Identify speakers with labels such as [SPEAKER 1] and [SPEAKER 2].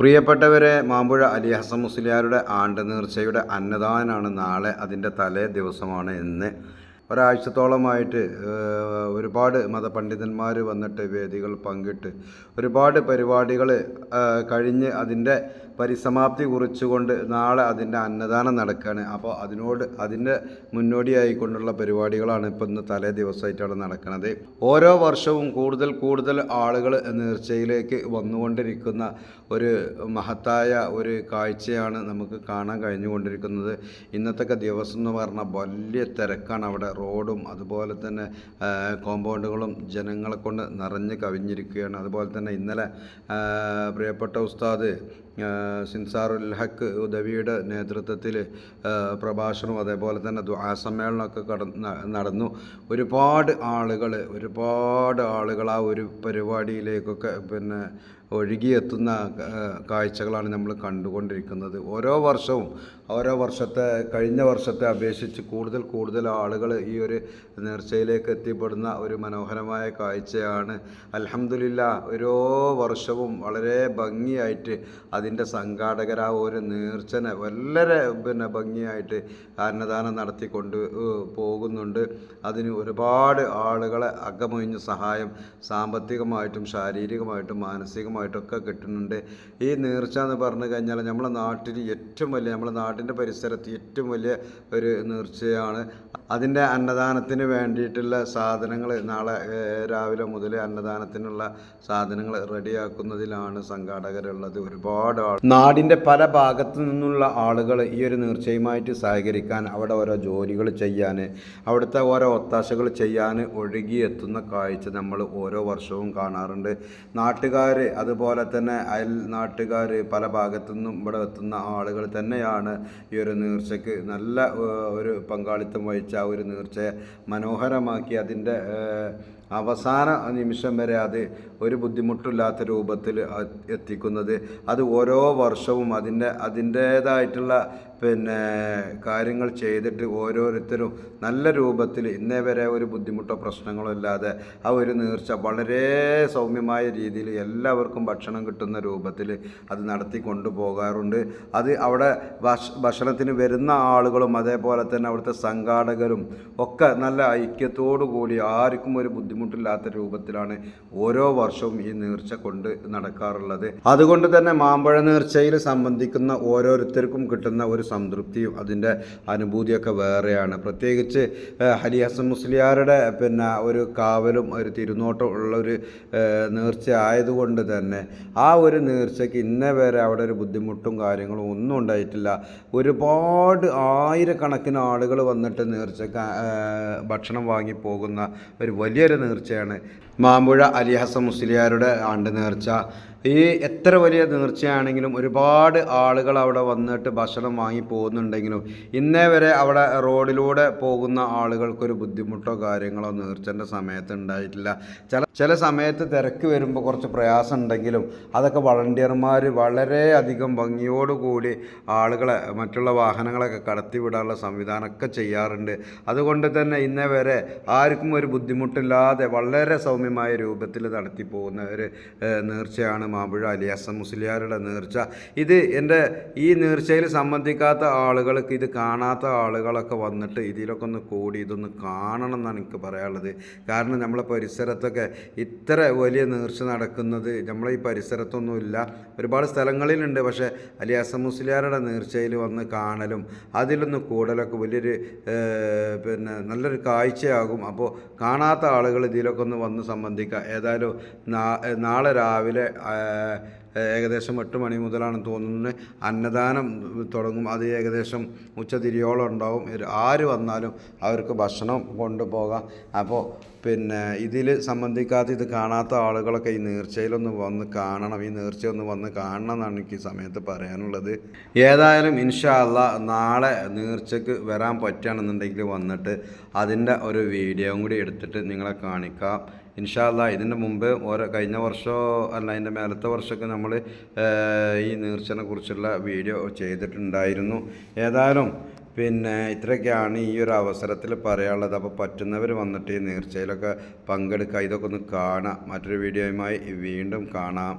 [SPEAKER 1] പ്രിയപ്പെട്ടവരെ മാമ്പുഴ അലി ഹസൻ മുസ്ലിയാരുടെ ആണ്ട് നേർച്ചയുടെ അന്നദാനാണ് നാളെ അതിന്റെ തലേ ദിവസമാണ് ഇന്ന്. ഒരാഴ്ചത്തോളമായിട്ട് ഒരുപാട് മതപണ്ഡിതന്മാർ വന്നിട്ട് വേദികൾ പങ്കിട്ട് ഒരുപാട് പരിപാടികൾ കഴിഞ്ഞ് അതിന്റെ പരിസമാപ്തി കുറിച്ചുകൊണ്ട് നാളെ അതിന്റെ അന്നദാനം നടക്കുകയാണ് അപ്പോൾ അതിനോട് അതിന്റെ മുന്നോടിയായിക്കൊണ്ടുള്ള പരിപാടികളാണ് ഇപ്പോൾ ഇന്ന് തലേ ദിവസമായിട്ടാണ് നടക്കുന്നത് ഓരോ വർഷവും കൂടുതൽ കൂടുതൽ ആളുകൾ നേർച്ചയിലേക്ക് വന്നുകൊണ്ടിരിക്കുന്ന ഒരു മഹത്തായ ഒരു കാഴ്ചയാണ് നമുക്ക് കാണാൻ കഴിഞ്ഞുകൊണ്ടിരിക്കുന്നത്. ഇന്നത്തെ ദിവസം എന്ന് പറഞ്ഞാൽ വലിയ തിരക്കാണ് അവിടെ. റോഡും അതുപോലെ തന്നെ കോമ്പൗണ്ടുകളും ജനങ്ങളെ കൊണ്ട് നിറഞ്ഞ് കവിഞ്ഞിരിക്കുകയാണ്. അതുപോലെ തന്നെ ഇന്നലെ പ്രിയപ്പെട്ട ഉസ്താദ് സിൻസാറുൽ ഹക്ക് ഉദവിയുടെ നേതൃത്വത്തിൽ പ്രഭാഷണവും അതേപോലെ തന്നെ ദുആ സമ്മേളനമൊക്കെ നടന്നു. ഒരുപാട് ആളുകൾ ഒരുപാട് ആളുകൾ ആ ഒരു പരിപാടിയിലേക്കൊക്കെ പിന്നെ ഒഴുകിയെത്തുന്ന കാഴ്ചകളാണ് നമ്മൾ കണ്ടുകൊണ്ടിരിക്കുന്നത്. ഓരോ വർഷവും ഓരോ വർഷത്തെ കഴിഞ്ഞ വർഷത്തെ അപേക്ഷിച്ച് കൂടുതൽ കൂടുതൽ ആളുകൾ ഈ ഒരു നേർച്ചയിലേക്ക് എത്തിപ്പെടുന്ന ഒരു മനോഹരമായ കാഴ്ചയാണ്. അലഹമില്ല ഓരോ വർഷവും വളരെ ഭംഗിയായിട്ട് അതിന്റെ സംഘാടകർ ആ ഒരു നേർച്ചനെ വളരെ പിന്നെ ഭംഗിയായിട്ട് അന്നദാനം നടത്തിക്കൊണ്ട് പോകുന്നുണ്ട്. അതിന് ഒരുപാട് ആളുകളെ അകമൊഴിഞ്ഞ് സഹായം സാമ്പത്തികമായിട്ടും ശാരീരികമായിട്ടും മാനസികമായിട്ടൊക്കെ കിട്ടുന്നുണ്ട്. ഈ നേർച്ച എന്ന് പറഞ്ഞു കഴിഞ്ഞാൽ നമ്മളെ നാട്ടിൽ ഏറ്റവും വലിയ നമ്മളെ നാട്ടിന്റെ പരിസരത്ത് ഏറ്റവും വലിയ ഒരു നേർച്ചയാണ് അതിന്റെ അന്നദാനത്തിന് വേണ്ടിയിട്ടുള്ള സാധനങ്ങൾ നാളെ രാവിലെ മുതൽ അന്നദാനത്തിനുള്ള സാധനങ്ങൾ റെഡിയാക്കുന്നതിലാണ് സംഘാടകരുള്ളത്. ഒരുപാട് ആൾ. നാടിന്റെ പല ഭാഗത്തു നിന്നുള്ള ആളുകൾ ഈ ഒരു നീർച്ചയുമായിട്ട് സഹകരിക്കാൻ അവിടെ ഓരോ ജോലികൾ ചെയ്യാൻ അവിടുത്തെ ഓരോ ഒത്താശകൾ ചെയ്യാൻ ഒഴുകിയെത്തുന്ന കാഴ്ച നമ്മൾ ഓരോ വർഷവും കാണാറുണ്ട്. നാട്ടുകാർ അതുപോലെ തന്നെ അയൽ നാട്ടുകാർ പല ഭാഗത്തു നിന്നും ഇവിടെ എത്തുന്ന ആളുകൾ തന്നെയാണ് ഈ ഒരു നേർച്ചയ്ക്ക് നല്ല ഒരു പങ്കാളിത്തം വഹിച്ച ആ ഒരു നേർച്ചയെ മനോഹരമാക്കി അതിന്റെ അവസാന നിമിഷം വരെ അത് ഒരു ബുദ്ധിമുട്ടില്ലാത്ത രൂപത്തിൽ എത്തിക്കുന്നത്. അത് ഓരോ വർഷവും അതിന്റെ അതിന്റേതായിട്ടുള്ള പിന്നെ കാര്യങ്ങൾ ചെയ്തിട്ട് ഓരോരുത്തരും നല്ല രൂപത്തിൽ ഇന്നേ വരെ ഒരു ബുദ്ധിമുട്ടോ പ്രശ്നങ്ങളോ ഇല്ലാതെ ആ ഒരു നേർച്ച വളരെ സൗമ്യമായ രീതിയിൽ എല്ലാവർക്കും ഭക്ഷണം കിട്ടുന്ന രൂപത്തിൽ അത് നടത്തി കൊണ്ടുപോകാറുണ്ട്. അത് അവിടെ ഭക്ഷ ഭക്ഷണത്തിന് വരുന്ന ആളുകളും അതേപോലെ തന്നെ അവിടുത്തെ സംഘാടകരും ഒക്കെ നല്ല ഐക്യത്തോടു കൂടി ആർക്കും ഒരു ബുദ്ധിമുട്ടില്ലാത്ത രൂപത്തിലാണ് ഓരോ വർഷവും ഈ നേർച്ച കൊണ്ട് നടക്കാറുള്ളത്. അതുകൊണ്ട് തന്നെ മാമ്പഴ നേർച്ചയിൽ സംബന്ധിക്കുന്ന ഓരോരുത്തർക്കും കിട്ടുന്ന ഒരു സംതൃപ്തിയും അതിന്റെ അനുഭൂതിയൊക്കെ വേറെയാണ്. പ്രത്യേകിച്ച് ഹലി ഹസൻ മുസ്ലിയാരുടെ പിന്നെ ഒരു കാവലും ഒരു തിരുനോട്ടം ഉള്ള ഒരു നേർച്ച ആയതുകൊണ്ട് തന്നെ ആ ഒരു നേർച്ചയ്ക്ക് ഇന്നേ വരെ അവിടെ ഒരു ബുദ്ധിമുട്ടും കാര്യങ്ങളും ഒന്നും ഉണ്ടായിട്ടില്ല. ഒരുപാട് ആയിരക്കണക്കിന് ആളുകൾ വന്നിട്ട് നേർച്ചക്ക് ഭക്ഷണം വാങ്ങി പോകുന്ന ഒരു വലിയൊരു നേർച്ചയാണ്. മാമ്പുഴ അലി ഹസൻ മുസ്ലിയാരുടെ ആണ്ട് നേർച്ച. ഈ എത്ര വലിയ നേർച്ചയാണെങ്കിലും ഒരുപാട് ആളുകൾ അവിടെ വന്നിട്ട് ഭക്ഷണം വാങ്ങി പോകുന്നുണ്ടെങ്കിലും ഇന്നേ വരെ അവിടെ റോഡിലൂടെ പോകുന്ന ആളുകൾക്കൊരു ബുദ്ധിമുട്ടോ കാര്യങ്ങളോ നേർച്ചന്റെ സമയത്ത് ഉണ്ടായിട്ടില്ല. ചില ചില സമയത്ത് തിരക്ക് വരുമ്പോൾ കുറച്ച് പ്രയാസം ഉണ്ടെങ്കിലും അതൊക്കെ വളണ്ടിയർമാർ വളരെയധികം ഭംഗിയോടുകൂടി ആളുകളെ മറ്റുള്ള വാഹനങ്ങളൊക്കെ കടത്തിവിടാനുള്ള സംവിധാനമൊക്കെ ചെയ്യാറുണ്ട്. അതുകൊണ്ട് തന്നെ ഇന്നേ വരെ ആർക്കും ഒരു ബുദ്ധിമുട്ടില്ലാതെ വളരെ സൗമ്യമായ രൂപത്തിൽ നടത്തി പോകുന്ന ഒരു നേർച്ചയാണ് മാമ്പുഴ അലിയാസ മുസ്ലിയാരുടെ നേർച്ച. ഇത് എന്റെ ഈ നേർച്ചയിൽ സംബന്ധിക്കാത്ത ആളുകൾക്ക് ഇത് കാണാത്ത ആളുകളൊക്കെ വന്നിട്ട് ഇതിലൊക്കെ ഒന്ന് കൂടി ഇതൊന്ന് കാണണം എന്നാണ് എനിക്ക് പറയാനുള്ളത്. കാരണം നമ്മളെ പരിസരത്തൊക്കെ ഇത്ര വലിയ നേർച്ച നടക്കുന്നത് നമ്മളെ ഈ പരിസരത്തൊന്നുമില്ല ഒരുപാട് സ്ഥലങ്ങളിലുണ്ട് പക്ഷേ അലിയാസ മുസ്ലിയാരുടെ നേർച്ചയിൽ വന്ന് കാണലും അതിലൊന്ന് കൂടലൊക്കെ വലിയൊരു പിന്നെ നല്ലൊരു കാഴ്ചയാകും. അപ്പോൾ കാണാത്ത ആളുകൾ ഇതിലൊക്കെ ഒന്ന് വന്ന് സംബന്ധിക്കുക ഏതായാലും നാളെ രാവിലെ 呃。ഏകദേശം എട്ട് മണി മുതലാണ് തോന്നുന്നത്. അന്നദാനം തുടങ്ങും. അത് ഏകദേശം ഉച്ചതിരിയോളം ഉണ്ടാവും. ആര് വന്നാലും അവർക്ക് ഭക്ഷണം കൊണ്ടുപോകാം. അപ്പോൾ പിന്നെ ഇതിൽ സംബന്ധിക്കാത്ത ഇത് കാണാത്ത ആളുകളൊക്കെ ഈ നേർച്ചയിലൊന്ന് വന്ന് കാണണം. ഈ നേർച്ച ഒന്ന് വന്ന് കാണണം എന്നാണ് എനിക്ക് ഈ സമയത്ത് പറയാനുള്ളത്. ഏതായാലും ഇൻഷാ അല്ലാ നാളെ നേർച്ചയ്ക്ക് വരാൻ പറ്റുകയാണെന്നുണ്ടെങ്കിൽ വന്നിട്ട് അതിന്റെ ഒരു വീഡിയോയും കൂടി എടുത്തിട്ട് നിങ്ങളെ കാണിക്കാം. ഇൻഷാല്ല ഇതിന്റെ മുമ്പ് ഓരോ കഴിഞ്ഞ വർഷമോ അല്ല അതിന്റെ മേലത്തെ വർഷമൊക്കെ നമ്മൾ ഈ നീർച്ചനെക്കുറിച്ചുള്ള വീഡിയോ ചെയ്തിട്ടുണ്ടായിരുന്നു. ഏതായാലും പിന്നെ ഇത്രയൊക്കെയാണ് ഈ ഒരു അവസരത്തിൽ പറയാനുള്ളത്. അപ്പോൾ പറ്റുന്നവർ വന്നിട്ട് ഈ നേർച്ചയിലൊക്കെ പങ്കെടുക്കുക. ഇതൊക്കെ ഒന്ന് കാണാം. മറ്റൊരു വീഡിയോയുമായി വീണ്ടും കാണാം.